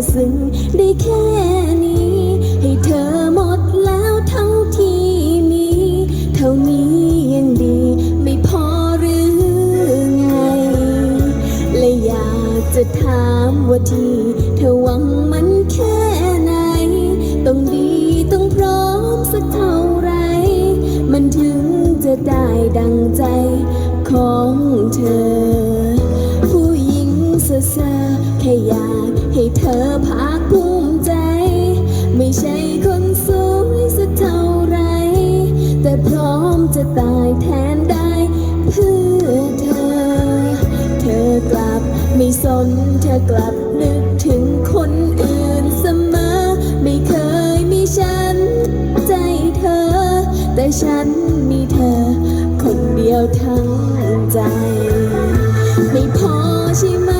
ได้แค่นี้ ให้เธอหมดแล้วเท่าที่มี เท่านี้ยังดี ไม่พอหรือไง และอยากจะถามว่าที่เธอหวังมันแค่ไหน ต้องดีต้องพร้อมสักเท่าไร มันถึงจะได้ดังใจของเธอ ผู้หญิงเซ่อแค่อยาก อภาคภูมิใจ ไม่ใช่คนสวยสักเท่าไร แต่พร้อมจะตายแทนได้เพื่อเธอ เธอกลับไม่สนเธอกลับนึกถึงคนอื่นเสมอ ไม่เคยมีฉันใจเธอ แต่ฉันมีเธอ คนเดียวทั้งใจ ไม่พอใช่ไหม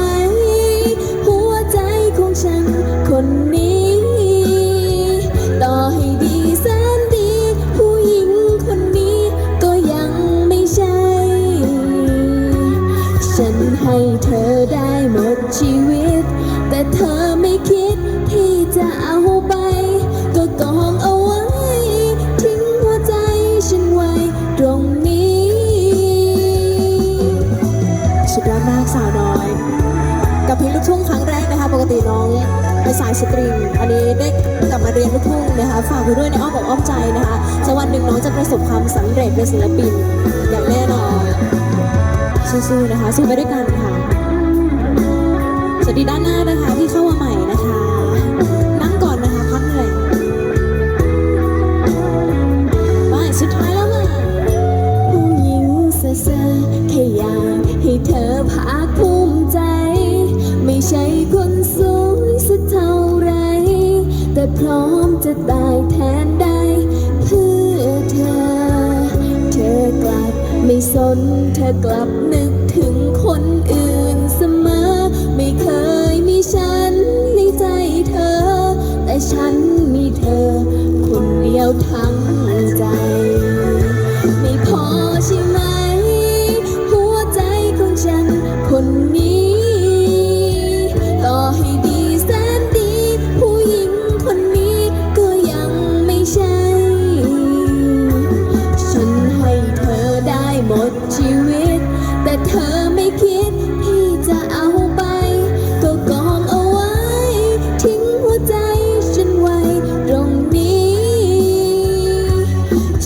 ให้เธอได้หมดชีวิต แต่เธอไม่คิดที่จะเอาไป ก็กองเอาไว้ ทิ้งหัวใจฉันไว้ตรงนี้สุดยอดมากสาวน้อย กับเพลงลูกทุ่งครั้งแรกนะคะ ปกติน้องไปสายสตริงอันนี้ได้กลับมาเรียนลูกทุ่งนะคะ ฝากไว้ด้วยในอ้อมอกอ้อมใจนะคะสักวันหนึ่งน้องจะประสบความสำเร็จเป็นศิลปินอย่างแน่นอน สู้ๆนะคะ สู้ไปด้วยกันค่ะสวัสดีด้านหน้านะคะที่เข้า นเธอกลับนึกถึงคนอื่นเสมอ ไม่เคยมีฉันในใจเธอ แต่ฉัน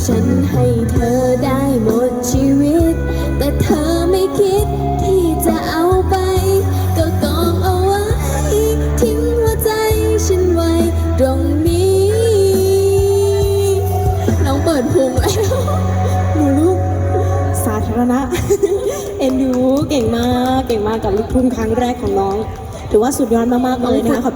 ฉันให้เธอได้หมดชีวิต แต่เธอไม่คิดที่จะเอาไป ก็กองเอาไว้ ทิ้งหัวใจฉันไว้ตรงนี้ น้องเปิดพุงแล้วหนูลูกสาธารณะ เอ็นดูเก่งมาก เก่งมากกับลูกทุ่งครั้งแรกของน้อง ถือว่าสุดยอดมากๆเลยนะคะขอบคุณ